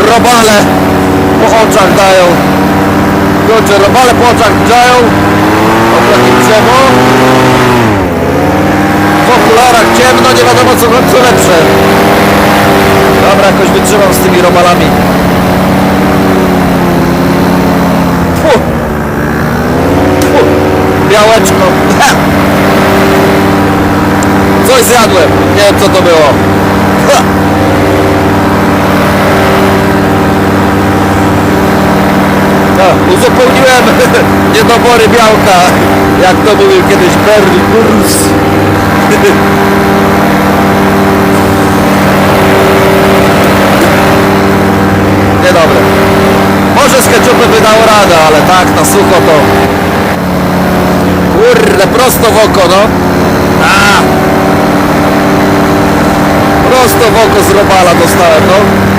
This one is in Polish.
robale po oczach dają. Kurczę, robale po oczach dają. O takie drzewo. W okularach ciemno, nie wiadomo co, co lepsze. Dobra, jakoś wytrzymam z tymi robalami. Fu. Fu. Białeczko. Coś zjadłem. Nie wiem co to było. No, uzupełniłem niedobory białka, jak to mówił kiedyś Bernie Burns. Niedobre. Może z ketchupem by dało radę, ale tak na sucho to... Kurde, prosto w oko, no. A! Prosto w oko z robala dostałem, no.